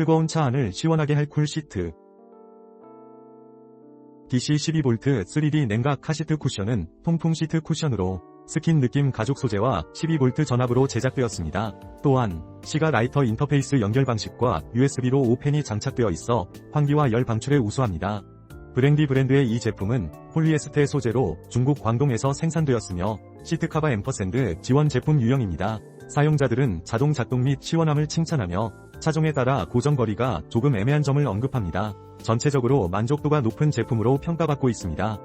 뜨거운 차 안을 시원하게 할 쿨 시트. DC 12V 3D 냉각 카시트 쿠션은 통풍 시트 쿠션으로 스킨 느낌 가죽 소재와 12V 전압으로 제작되었습니다. 또한 시가 라이터 인터페이스 연결 방식과 USB로 5펜이 장착되어 있어 환기와 열 방출에 우수합니다. 브랜디 브랜드의 이 제품은 폴리에스테 소재로 중국 광동에서 생산되었으며 시트카바 앰퍼샌드 지원 제품 유형입니다. 사용자들은 자동 작동 및 시원함을 칭찬하며 차종에 따라 고정거리가 조금 애매한 점을 언급합니다. 전체적으로 만족도가 높은 제품으로 평가받고 있습니다.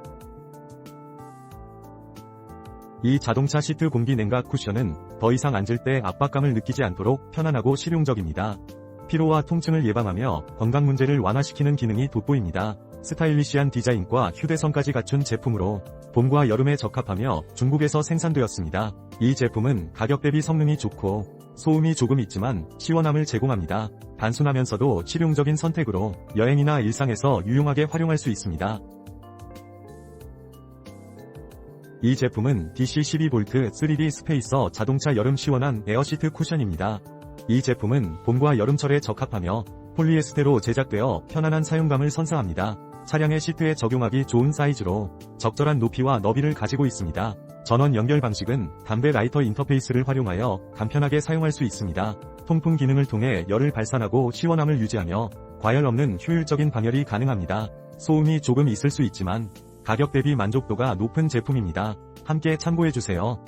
이 자동차 시트 공기 냉각 쿠션은 더 이상 앉을 때 압박감을 느끼지 않도록 편안하고 실용적입니다. 피로와 통증을 예방하며 건강 문제를 완화시키는 기능이 돋보입니다. 스타일리시한 디자인과 휴대성까지 갖춘 제품으로 봄과 여름에 적합하며 중국에서 생산되었습니다. 이 제품은 가격 대비 성능이 좋고 소음이 조금 있지만 시원함을 제공합니다. 단순하면서도 실용적인 선택으로 여행이나 일상에서 유용하게 활용할 수 있습니다. 이 제품은 DC12V 3D 스페이서 자동차 여름 시원한 에어시트 쿠션입니다. 이 제품은 봄과 여름철에 적합하며 폴리에스테로 제작되어 편안한 사용감을 선사합니다. 차량의 시트에 적용하기 좋은 사이즈로 적절한 높이와 너비를 가지고 있습니다. 전원 연결 방식은 담배 라이터 인터페이스를 활용하여 간편하게 사용할 수 있습니다. 통풍 기능을 통해 열을 발산하고 시원함을 유지하며 과열 없는 효율적인 방열이 가능합니다. 소음이 조금 있을 수 있지만 가격 대비 만족도가 높은 제품입니다. 함께 참고해주세요.